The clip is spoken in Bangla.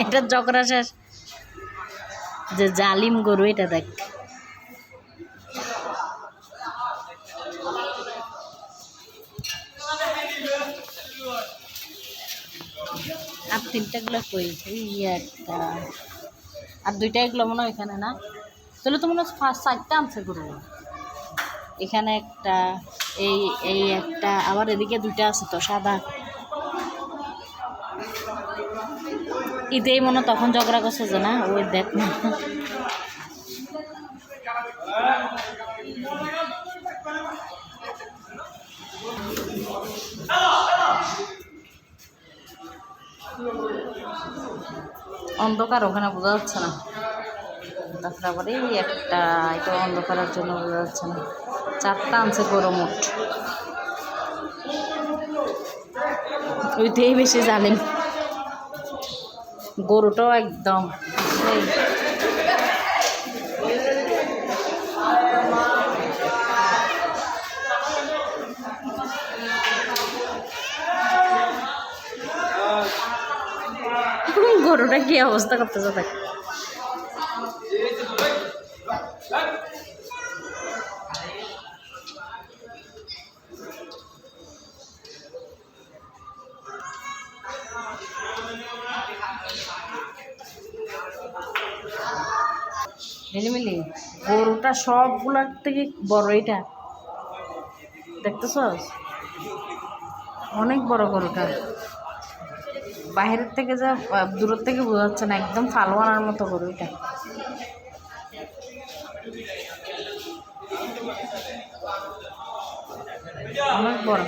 এটা ঝগড়া শেষ। যে জালিম গরু, এটা দেখ। আর তিনটা গুলো কই? একটা। আর দুইটা এগুলো মনে হয় এখানে না? তাহলে তো মনে হয় ফার্স্ট চারটা আনছে গরু। এখানে একটা, এই এই একটা, আবার এদিকে দুইটা আছে তো, সাদা। ঈদেই মনে তখন ঝগড়া করছে যে না, ওই দেখ না। অন্ধকার ওখানে বোঝা যাচ্ছে না। তারপরে একটা এটা অন্ধকারের জন্য বোঝা যাচ্ছে না। চারটা আনছে গরু মোট। ওইটাই বেশি জানেন। গরুটাও একদম গরুটা কি অবস্থা করতেছে দেখ। মিলিমিলি গরুটা সবগুলার থেকে বড় এটা দেখতেছস? অনেক বড় গরুটা। বাইরের থেকে যা দূরের থেকে বোঝা যাচ্ছে না, একদম ফালোয়ানার মতো গরু এটা। অনেক বড়।